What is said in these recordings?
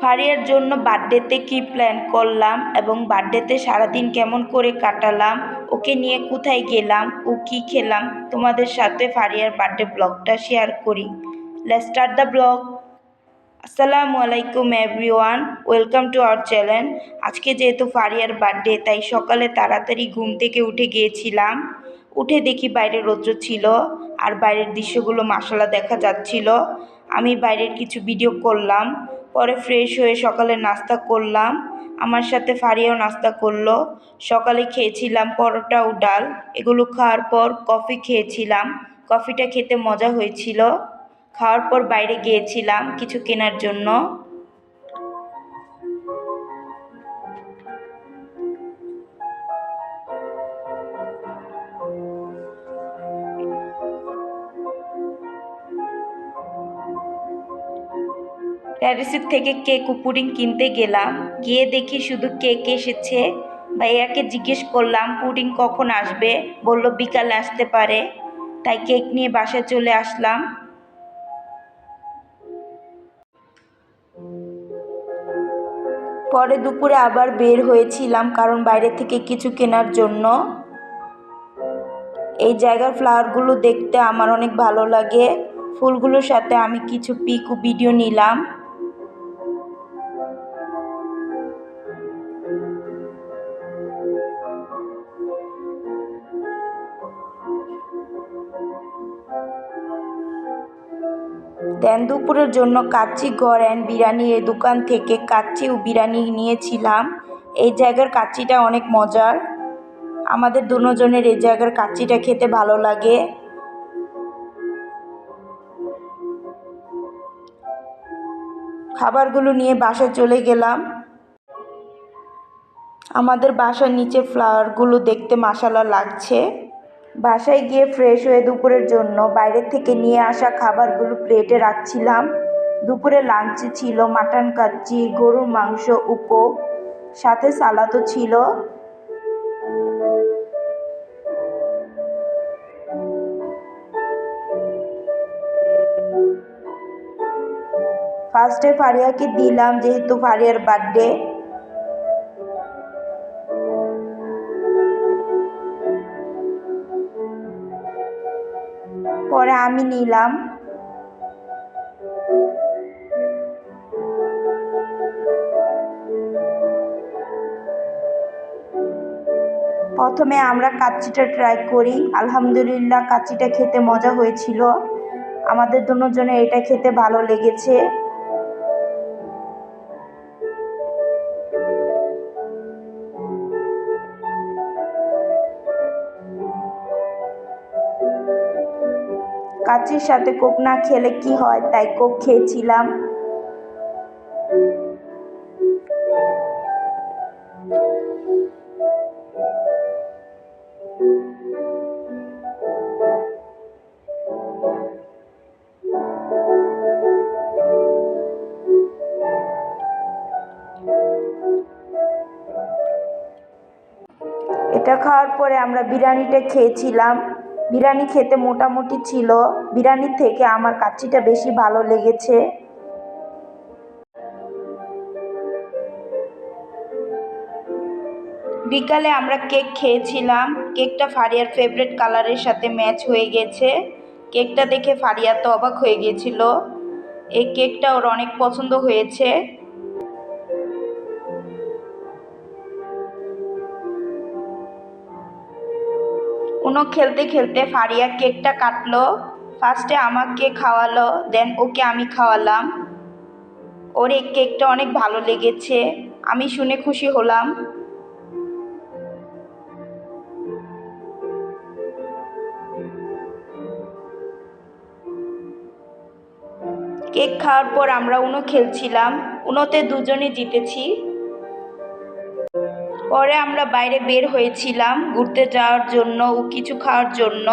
ফারিয়ার জন্য বার্থডেতে কী প্ল্যান করলাম এবং বার্থডেতে সারাদিন কেমন করে কাটালাম? ওকে নিয়ে কোথায় গেলাম? ও কী খেলাম? তোমাদের সাথে ফারিয়ার বার্থডে ব্লগটা শেয়ার করি। লেট স্টার্ট দ্য ব্লগ আসসালামু আলাইকুম everyone welcome to our channel আজকে যেহেতু ফারিয়ার বার্থডে, তাই সকালে তাড়াতাড়ি ঘুম থেকে উঠে গিয়েছিলাম। উঠে দেখি বাইরে রৌদ্র ছিল আর বাইরের দৃশ্যগুলো মাসালা দেখা যাচ্ছিল। আমি বাইরের কিছু ভিডিও করলাম। পরে ফ্রেশ হয়ে সকালে নাস্তা করলাম। আমার সাথে ফারিয়াও নাস্তা করল। সকালে খেয়েছিলাম পরোটা ও ডাল। এগুলো খাওয়ার পর কফি খেয়েছিলাম। কফিটা খেতে মজা হয়েছিল। খাওয়ার পর বাইরে গিয়েছিলাম কিছু কেনার জন্য। প্যারিসের থেকে কেক পুডিং কিনতে গেলাম, গিয়ে দেখি শুধু কেক এসেছে। ভাইয়াকে জিজ্ঞেস করলাম পুডিং কখন আসবে? বলল, বিকালে আসতে পারে। তাই কেক নিয়ে বাসায় চলে আসলাম। পরে দুপুরে আবার বের হয়েছিলাম কারণ বাইরে থেকে কিছু কেনার জন্য। এই জায়গার ফ্লাওয়ারগুলো দেখতে আমার অনেক ভালো লাগে। ফুলগুলোর সাথে আমি কিছু পিক ভিডিও নিলাম। দেন দুপুরের জন্য কাচ্চি, ঘর অ্যান্ড বিরিয়ানি এই দোকান থেকে কাচ্চি ও বিরিয়ানি নিয়েছিলাম। এই জায়গার কাচ্চিটা অনেক মজার। আমাদের দুজনের এই জায়গার কাচ্চিটা খেতে ভালো লাগে। খাবারগুলো নিয়ে বাসায় চলে গেলাম। আমাদের বাসার নিচে ফ্লাওয়ারগুলো দেখতে মাসালা লাগছে। বাসায় গিয়ে ফ্রেশ হয়ে দুপুরের জন্য বাইরে থেকে নিয়ে আসা খাবারগুলো প্লেটে রাখছিলাম। দুপুরে লাঞ্চে ছিল মাটন কাচ্চি, গরুর মাংস উপ সাথে সালাদও ছিল। ফার্স্টে ফারিয়াকে দিলাম, যেহেতু ফারিয়ার বার্থডে পরে আমি নিলাম। প্রথমে আমরা কাচ্চিটা ট্রাই করি। আলহামদুলিল্লাহ, কাচ্চিটা খেতে মজা হয়েছিল। আমাদের দুজনের এটা খেতে ভালো লেগেছে। কাচির সাথে কোক না খেলে কি হয়? তাই কোক খেয়েছিলাম। এটা খাওয়ার পরে আমরা বিরিয়ানিটা খেয়েছিলাম। বিরিয়ানি খেতে মোটামুটি ছিল। বিরিয়ানির থেকে আমার কাচ্চিটা বেশি ভালো লেগেছে। বিকালে আমরা কেক খেয়েছিলাম। কেকটা ফারিয়ার ফেভারিট কালারের সাথে ম্যাচ হয়ে গেছে। কেকটা দেখে ফারিয়া তো অবাক হয়ে গিয়েছিল এই কেকটা ওর অনেক পছন্দ হয়েছে। উনো খেলতে খেলতে ফারিয়া কেকটা কাটলো। ফার্স্টে আমাকে খাওয়ালো দেন ওকে আমি খাওয়ালাম। ওর এই কেকটা অনেক ভালো লেগেছে, আমি শুনে খুশি হলাম। কেক খাওয়ার পর আমরা উনো খেলছিলাম। উনোতে দুজনে জিতেছি। পরে আমরা বাইরে বের হয়েছিলাম ঘুরতে যাওয়ার জন্য ও কিছু খাওয়ার জন্য।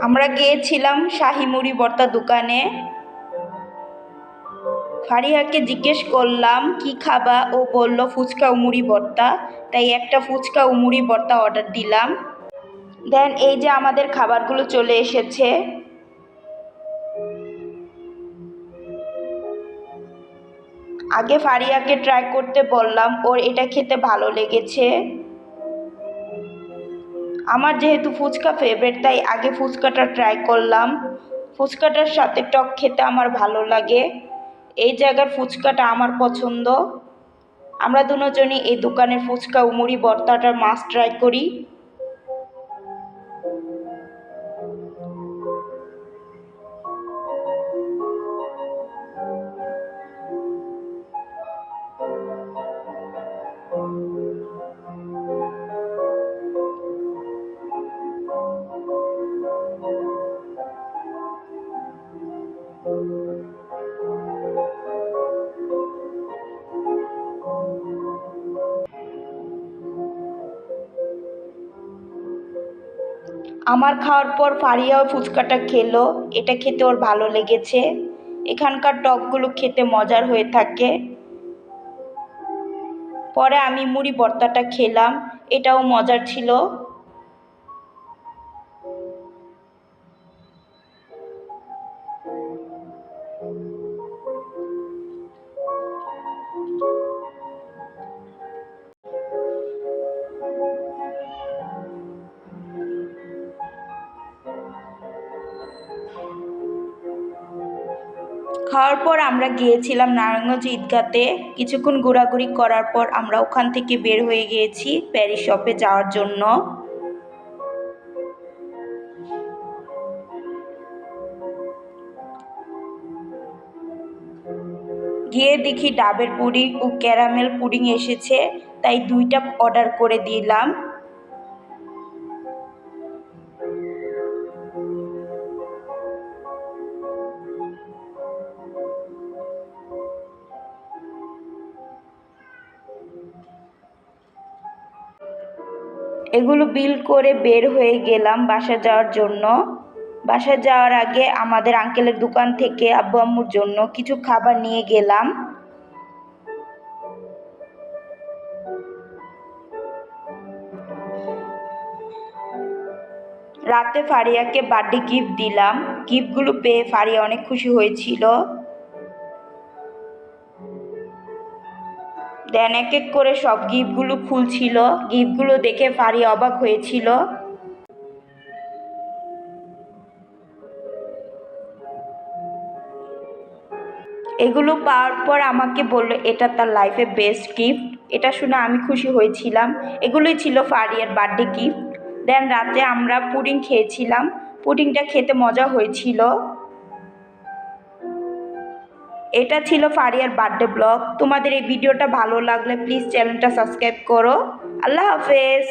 আমরা গিয়েছিলাম শাহি মুড়ি দোকানে। ফারিহাকে জিজ্ঞেস করলাম, কি খাবা? ও বলল, ফুচকা উমুড়ি মুড়ি ভর্তা তাই একটা ফুচকা উমুড়ি মুড়ি ভর্তা অর্ডার দিলাম। দেন এই যে আমাদের খাবারগুলো চলে এসেছে। আগে ফারিয়াকে ট্রাই করতে বললাম, ওর এটা খেতে ভালো লেগেছে। আমার যেহেতু ফুচকা ফেভারিট তাই আগে ফুচকাটা ট্রাই করলাম। ফুচকাটার সাথে টক খেতে আমার ভালো লাগে। এই জায়গার ফুচকাটা আমার পছন্দ। আমরা দুজনই এই দোকানের ফুচকা ও মুড়ি মাছ ট্রাই করি। আমার খাওয়ার পর ফারিয়াও ফুচকাটা খেলো। এটা খেতে ওর ভালো লেগেছে। এখানকার টকগুলো খেতে মজার হয়ে থাকে। পরে আমি মুড়ি ভর্তাটা খেলাম। এটাও মজার ছিল। খাওয়ার পর আমরা গিয়েছিলাম নারায়ণগঞ্জ ঈদগাতে। কিছুক্ষণ ঘোরাঘুরি করার পর আমরা ওখান থেকে বের হয়ে গিয়েছি প্যারিস শপে যাওয়ার জন্য। গিয়ে দেখি ডাবের পুডিং ও ক্যারামেল পুডিং এসেছে, তাই দুইটা অর্ডার করে দিলাম। এগুলো বিল করে বের হয়ে গেলাম বাসা যাওয়ার জন্য। বাসা যাওয়ার আগে আমাদের আঙ্কেলের দোকান থেকে আব্বু আম্মুর জন্য কিছু খাবার নিয়ে গেলাম। রাতে ফারিয়াকে বার্থডে গিফট দিলাম। গিফটগুলো পেয়ে ফারিয়া অনেক খুশি হয়েছিল। দেন এক এক করে সব গিফটগুলো খুলছিল। গিফটগুলো দেখে ফারি অবাক হয়েছিল। এগুলো পাওয়ার পর আমাকে বলল, এটা তার লাইফে বেস্ট গিফট এটা শুনে আমি খুশি হয়েছিলাম। এগুলোই ছিল ফারিয়ার বার্থডে গিফট দেন রাতে আমরা পুডিং খেয়েছিলাম। পুডিংটা খেতে মজা হয়েছিল। এটা ছিল ফারিয়ার বার্থডে ব্লগ তোমাদের এই ভিডিওটা ভালো লাগলে প্লিজ চ্যানেলটা সাবস্ক্রাইব করো। আল্লাহ হাফেজ।